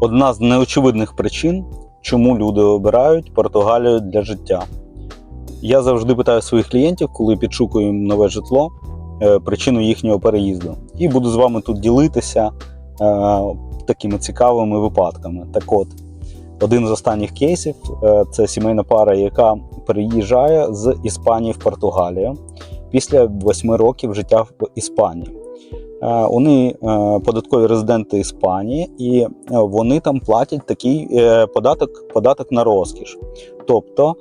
одна з неочевидних причин, чому люди обирають Португалію для життя. Я завжди питаю своїх клієнтів, коли підшукую нове житло, е, причину їхнього переїзду. І буду з вами тут ділитися е, такими цікавими випадками. Так от, один з останніх кейсів е, це сімейна пара, яка переїжджає з Іспанії в Португалію після восьми років життя в Іспанії. Е, Вони е, податкові резиденти Іспанії, і е, вони там платять такий податок, податок на розкіш. Тобто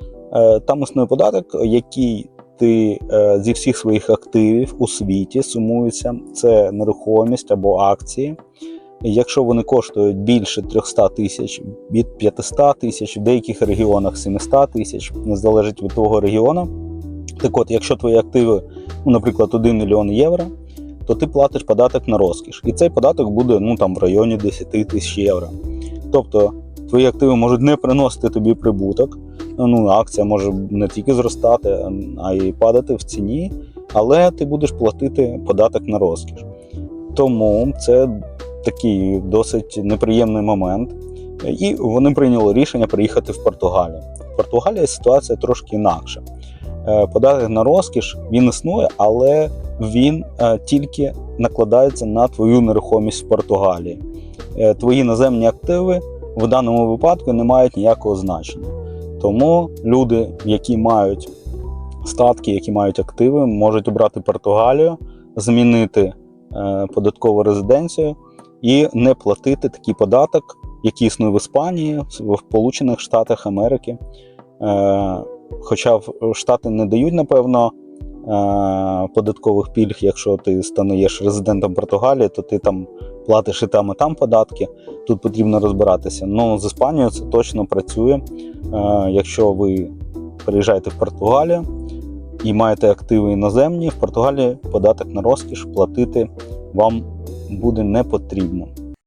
там існує податок, який ти зі всіх своїх активів у світі сумується. Це нерухомість або акції. Якщо вони коштують більше 300 тисяч, від 500 тисяч, в деяких регіонах 700 тисяч, не залежить від того регіону. Так от, якщо твої активи, ну, наприклад, 1 мільйон євро, то ти платиш податок на розкіш. І цей податок буде ну, там, в районі 10 тисяч євро. Тобто твої активи можуть не приносити тобі прибуток. Ну, акція може не тільки зростати, а й падати в ціні, але ти будеш платити податок на розкіш. Тому це такий досить неприємний момент. І вони прийняли рішення приїхати в Португалію. В Португалії ситуація трошки інакша. Е, Податок на розкіш він існує, але він е, тільки накладається на твою нерухомість в Португалії. Е, Твої наземні активи в даному випадку не мають ніякого значення. Тому люди, які мають статки, які мають активи, можуть обрати Португалію, змінити е, податкову резиденцію і не платити такий податок, який існує в Іспанії, в Сполучених Штатах Америки. Хоча в Штати не дають, напевно, податкових пільг, якщо ти станеш резидентом Португалії, то ти там платиш і там, і там податки. Тут потрібно розбиратися. Ну, з Іспанією це точно працює. Е, Якщо ви переїжджаєте в Португалію і маєте активи іноземні, в Португалії податок на розкіш платити вам буде не потрібно.